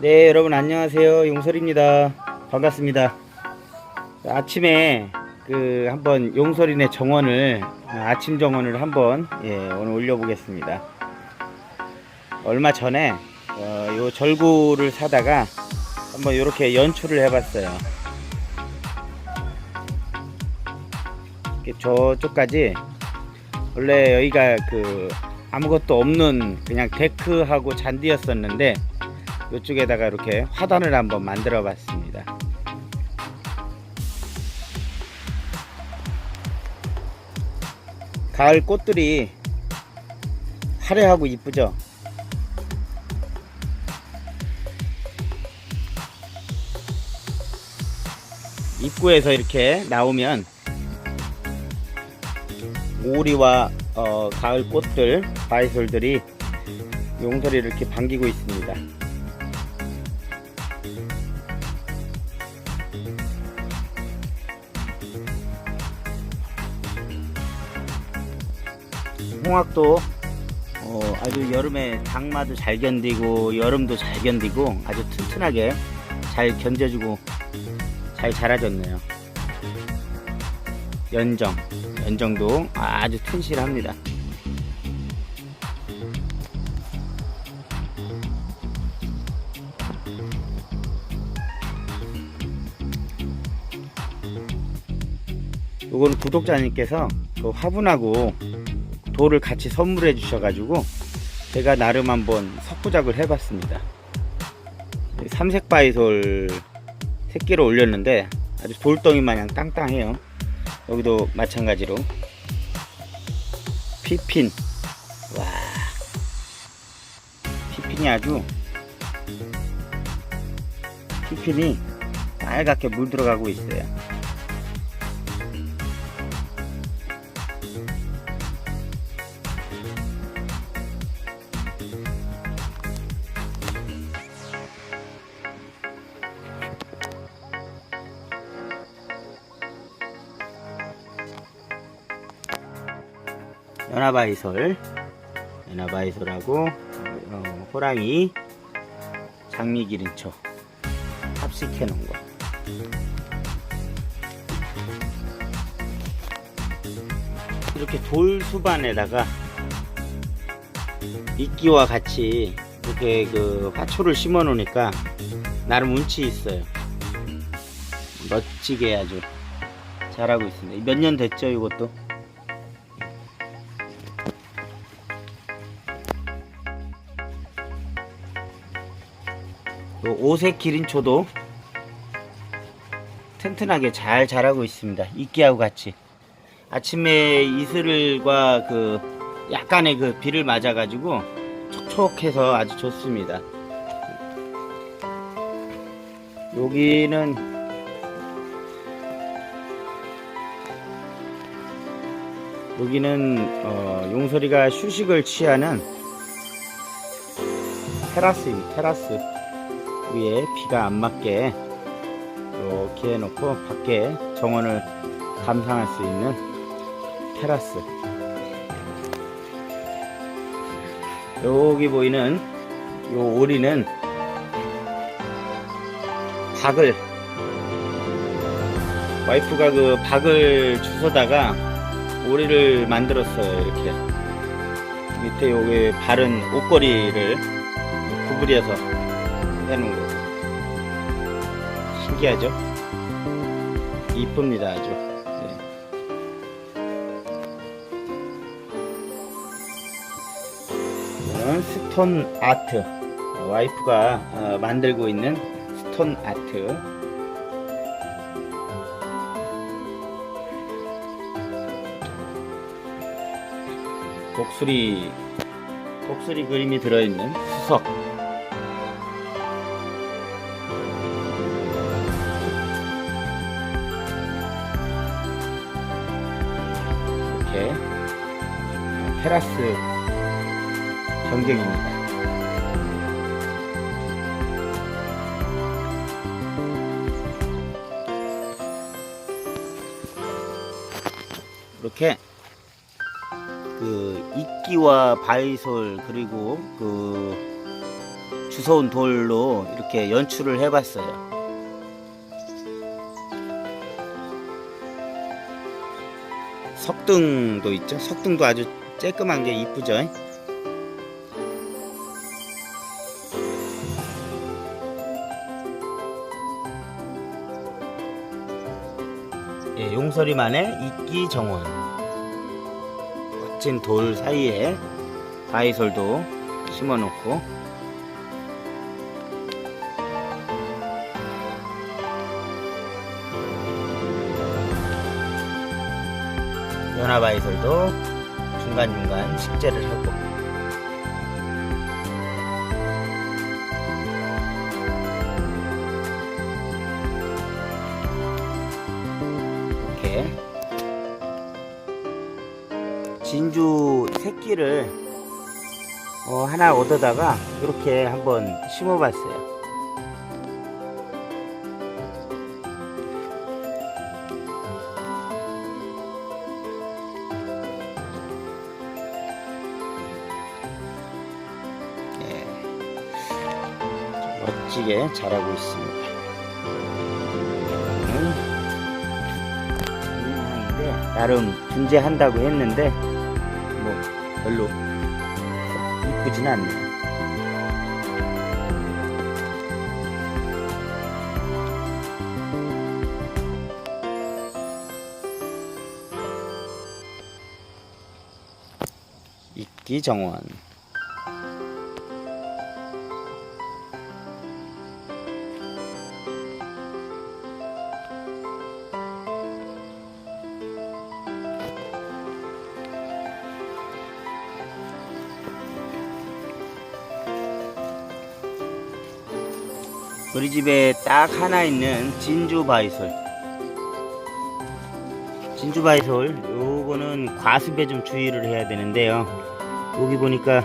네, 여러분 안녕하세요. 용설입니다. 반갑습니다. 아침에 그 한번 용설이네 정원을 아침 정원을 한번 예, 오늘 올려보겠습니다. 얼마 전에 어, 요 절구를 사다가 한번 이렇게 연출을 해봤어요. 저쪽까지 원래 여기가 그 아무것도 없는 그냥 데크하고 잔디였었는데 이쪽에다가 이렇게 화단을 한번 만들어 봤습니다. 가을 꽃들이 화려하고 이쁘죠? 입구에서 이렇게 나오면 오리와 어, 가을 꽃들, 바이솔들이 용서리를 이렇게 반기고 있습니다. 홍학도 어, 아주 여름에 장마도 잘 견디고 여름도 잘 견디고 아주 튼튼하게 잘 견뎌주고 잘 자라졌네요. 연정, 연정도 아주 튼실합니다. 이건 구독자님께서 그 화분하고 돌을 같이 선물해 주셔가지고 제가 나름 한번 석구작을 해봤습니다. 삼색 바이솔 새끼를 올렸는데 아주 돌덩이 마냥 땅땅해요. 여기도 마찬가지로 피핀 와 피핀이 아주 피핀이 빨갛게 물 들어가고 있어요. 연화바이솔. 연화바이솔하고 어, 호랑이. 장미기린초. 합식해 놓은 거. 이렇게 돌 수반에다가 이끼와 같이 이렇게 그 화초를 심어 놓으니까 나름 운치 있어요. 멋지게 아주 잘하고 있습니다. 몇 년 됐죠 이것도 요 오색 기린초도 튼튼하게 잘 자라고 있습니다. 이끼하고 같이. 아침에 이슬과 그 약간의 그 비를 맞아가지고 촉촉해서 아주 좋습니다. 여기는 여기는 어, 용소리가 휴식을 취하는 테라스입니다. 테라스. 위에 비가 안 맞게 이렇게 해놓고 밖에 정원을 감상할 수 있는 테라스. 여기 보이는 요 오리는 박을 와이프가 그 박을 주워다가 오리를 만들었어요 이렇게. 밑에 여기 바른 옷걸이를 구부려서 해놓은 거. 신기하죠? 이쁩니다 아주. 네. 스톤 아트. 어, 와이프가 어, 만들고 있는 스톤 아트. 독수리 독수리 그림이 들어있는 수석 테라스 전경입니다. 이렇게 그 이끼와 바이솔 그리고 그 주워온 돌로 이렇게 연출을 해봤어요. 석등도 있죠. 석등도 아주 쬐끔한 게 이쁘죠. 예, 용서리만의 이끼 정원. 멋진 돌 사이에 바이솔도 심어놓고 연화 바이솔도 중간중간 식재를 하고 이렇게 진주 새끼를 어, 하나 얻어다가 이렇게 한번 심어봤어요. 멋지게 자라고 있습니다. 나름 분재한다고 했는데 뭐 별로 이쁘진 않네요. 이끼 정원 집에 딱 하나 있는 진주 바이솔. 진주 바이솔 요거는 과습에 좀 주의를 해야 되는데요. 여기 보니까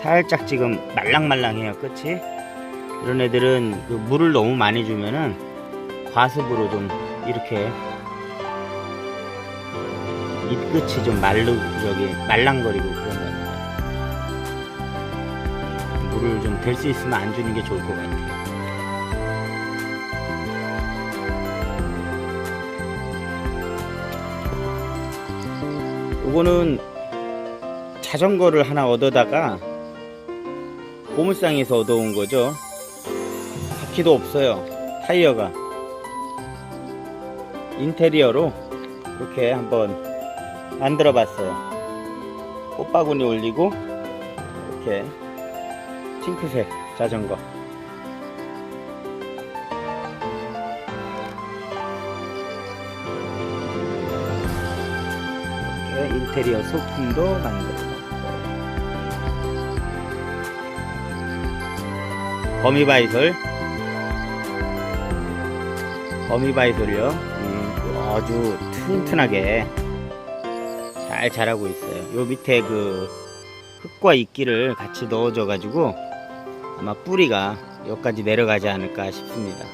살짝 지금 말랑말랑해요. 끝이 이런 애들은 그 물을 너무 많이 주면은 과습으로 좀 이렇게 잎 끝이 좀 말르 저기 말랑거리고 그런 겁니다 물을 좀될수 있으면 안 주는 게 좋을 것 같아요 요거는 자전거를 하나 얻어다가 보물상에서 얻어온 거죠. 바퀴도 없어요. 타이어가. 인테리어로 이렇게 한번 만들어 봤어요. 꽃바구니 올리고 이렇게 핑크색 자전거. 인테리어 소품도 만들고. 거미바이솔. 거미바이솔이요. 음, 아주 튼튼하게 잘 자라고 있어요. 요 밑에 그 흙과 이끼를 같이 넣어줘 가지고 아마 뿌리가 여기까지 내려가지 않을까 싶습니다.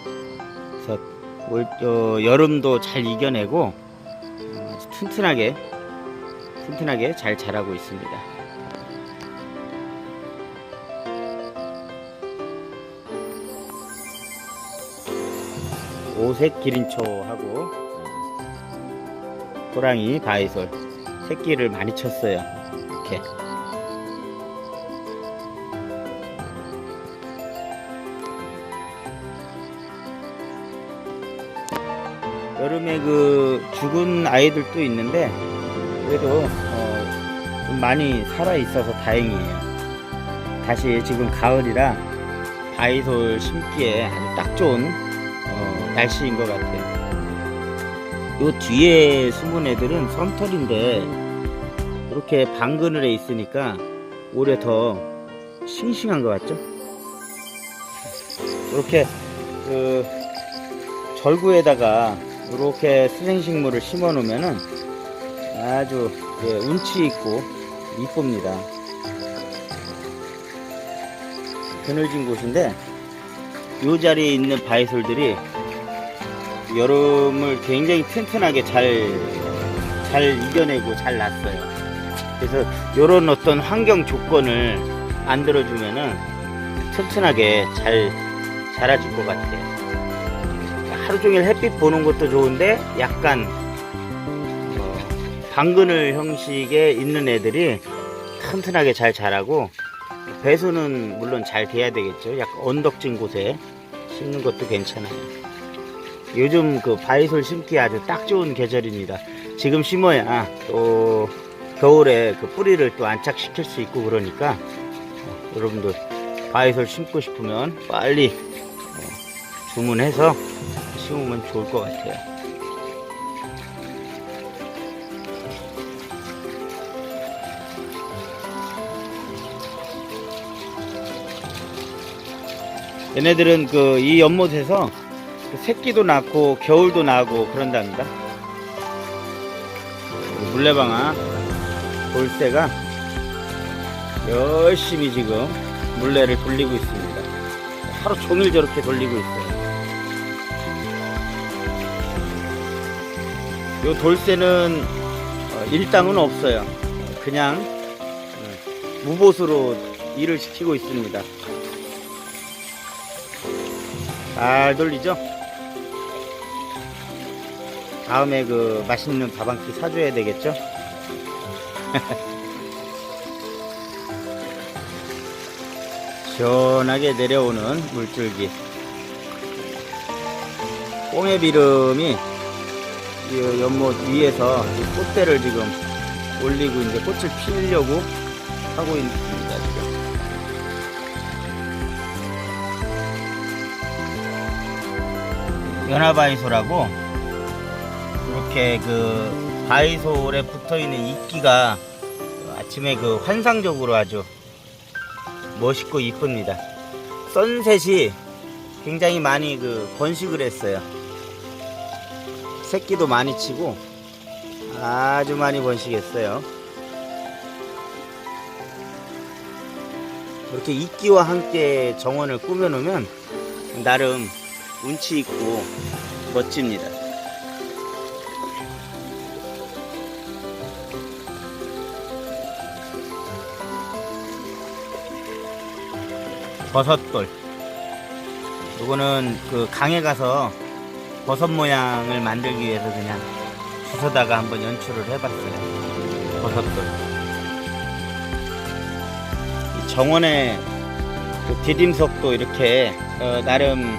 그래서 올, 어, 여름도 잘 이겨내고 어, 튼튼하게 튼튼하게 잘 자라고 있습니다. 오색 기린초하고 어, 호랑이 바이솔 새끼를 많이 쳤어요. 이렇게 여름에 그 죽은 아이들도 있는데 그래도 어, 좀 많이 살아 있어서 다행이에요. 다시 지금 가을이라 바이솔 심기에 아주 딱 좋은 어, 날씨인 것 같아요. 요 뒤에 숨은 애들은 솜털인데 이렇게 방그늘에 있으니까 오히려 더 싱싱한 것 같죠? 이렇게 그 절구에다가 이렇게 수생식물을 심어 놓으면은 아주 예, 운치 있고 이쁩니다. 그늘진 곳인데 이 자리에 있는 바이솔들이 여름을 굉장히 튼튼하게 잘, 잘 이겨내고 잘 났어요. 그래서 이런 어떤 환경 조건을 만들어주면은 튼튼하게 잘 자라줄 것 같아요. 하루 종일 햇빛 보는 것도 좋은데 약간 어, 방그늘 형식에 있는 애들이 튼튼하게 잘 자라고 배수는 물론 잘 돼야 되겠죠. 약간 언덕진 곳에 심는 것도 괜찮아요. 요즘 그 바이솔 심기 아주 딱 좋은 계절입니다. 지금 심어야 또 겨울에 그 뿌리를 또 안착시킬 수 있고 그러니까 어, 여러분들 바이솔 심고 싶으면 빨리 어, 주문해서 심으면 좋을 것 같아요. 얘네들은 그 이 연못에서 그 새끼도 낳고 겨울도 나고 그런답니다. 그 물레방아 돌쇠가 열심히 지금 물레를 돌리고 있습니다. 하루 종일 저렇게 돌리고 있어요. 요 돌쇠는 어, 일당은 없어요. 그냥 음, 무보수로 일을 시키고 있습니다. 잘 돌리죠? 다음에 그 맛있는 밥 한 끼 사줘야 되겠죠? 시원하게 내려오는 물줄기. 꽁의 비름이 이 연못 위에서 이 꽃대를 지금 올리고 이제 꽃을 피우려고 하고 있습 연화바이소라고 이렇게 그 바이솔에 붙어 있는 이끼가 아침에 그 환상적으로 아주 멋있고 이쁩니다. 선셋이 굉장히 많이 그 번식을 했어요. 새끼도 많이 치고 아주 많이 번식했어요. 이렇게 이끼와 함께 정원을 꾸며놓으면 나름 운치 있고 멋집니다. 버섯돌. 요거는 그 강에 가서 버섯 모양을 만들기 위해서 그냥 주워다가 한번 연출을 해봤어요. 버섯돌. 이 정원의 그 디딤석도 이렇게 어, 나름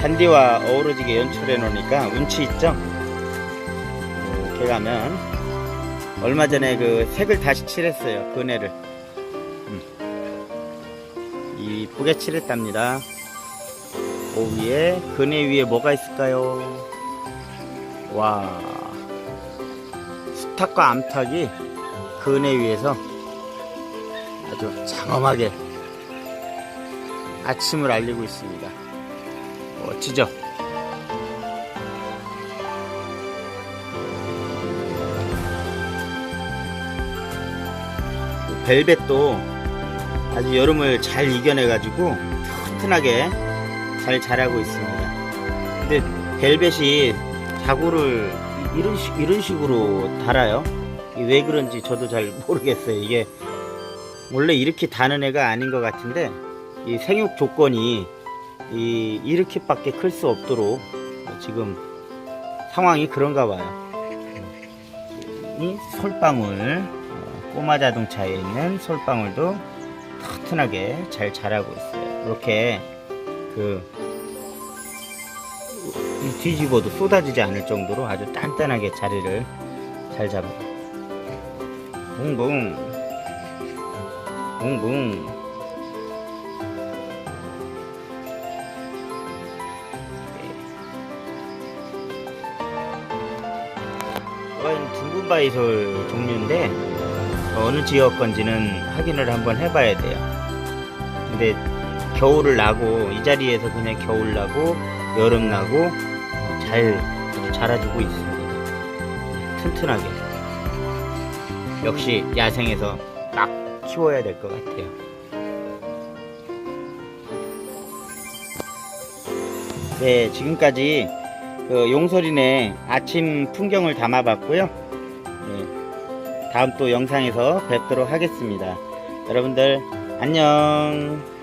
잔디와 어우러지게 연출해 놓으니까 운치 있죠? 이렇게 가면 얼마 전에 그 색을 다시 칠했어요. 그네를. 음. 이쁘게 칠했답니다. 그 위에 그네 위에 뭐가 있을까요? 와 수탉과 암탉이 그네 위에서 아주 장엄하게 아침을 알리고 있습니다. 멋지죠? 벨벳도 아주 여름을 잘 이겨내가지고 튼튼하게 잘 자라고 있습니다. 근데 벨벳이 자구를 이- 이런 식, 이런 식으로 달아요. 왜 그런지 저도 잘 모르겠어요. 이게 원래 이렇게 다는 애가 아닌 것 같은데 이 생육 조건이 이 이렇게밖에 클 수 없도록 지금 상황이 그런가 봐요. 이 솔방울 어, 꼬마 자동차에 있는 솔방울도 튼튼하게 잘 자라고 있어요. 이렇게 그이 뒤집어도 쏟아지지 않을 정도로 아주 단단하게 자리를 잘 잡아요. 붕붕 붕붕 바이솔 종류인데 어느 지역 건지는 확인을 한번 해봐야 돼요. 근데 겨울을 나고 이 자리에서 그냥 겨울 나고 여름 나고 잘 자라주고 있습니다. 튼튼하게. 역시 야생에서 막 키워야 될 것 같아요. 네, 지금까지 그 용설이네 아침 풍경을 담아봤고요. 네, 다음 또 영상에서 뵙도록 하겠습니다. 여러분들 안녕.